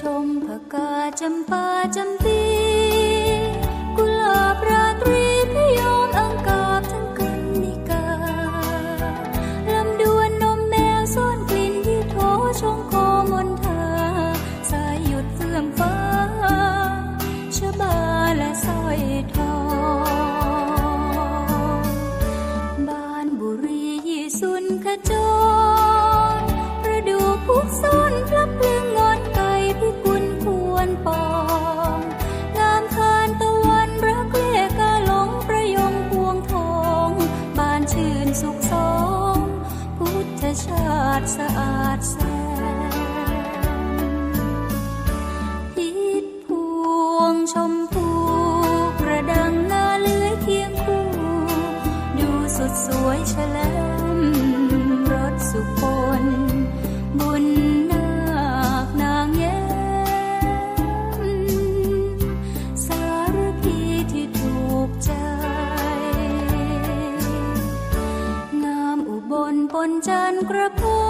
ชมพกาจำปาจำปีกุหลาบราตรีพยอมอังกาบทั้งกันนิกาลำดวนนมแมวซ่อนกลิ่นที่โถชงโคมนทาสายหยุดเฟื่องฟ้าชบาและสร้อยทองบ้านบุรียี่สุนขจรประดูพุกซ่อนพลับเพลื สุขสมพุทธชาติสะอาดแสนพิษพวงชมพูกระดังนาเลื้อยเคียงคู่ ดูสุดสวยเฉลย คนจินกระพุ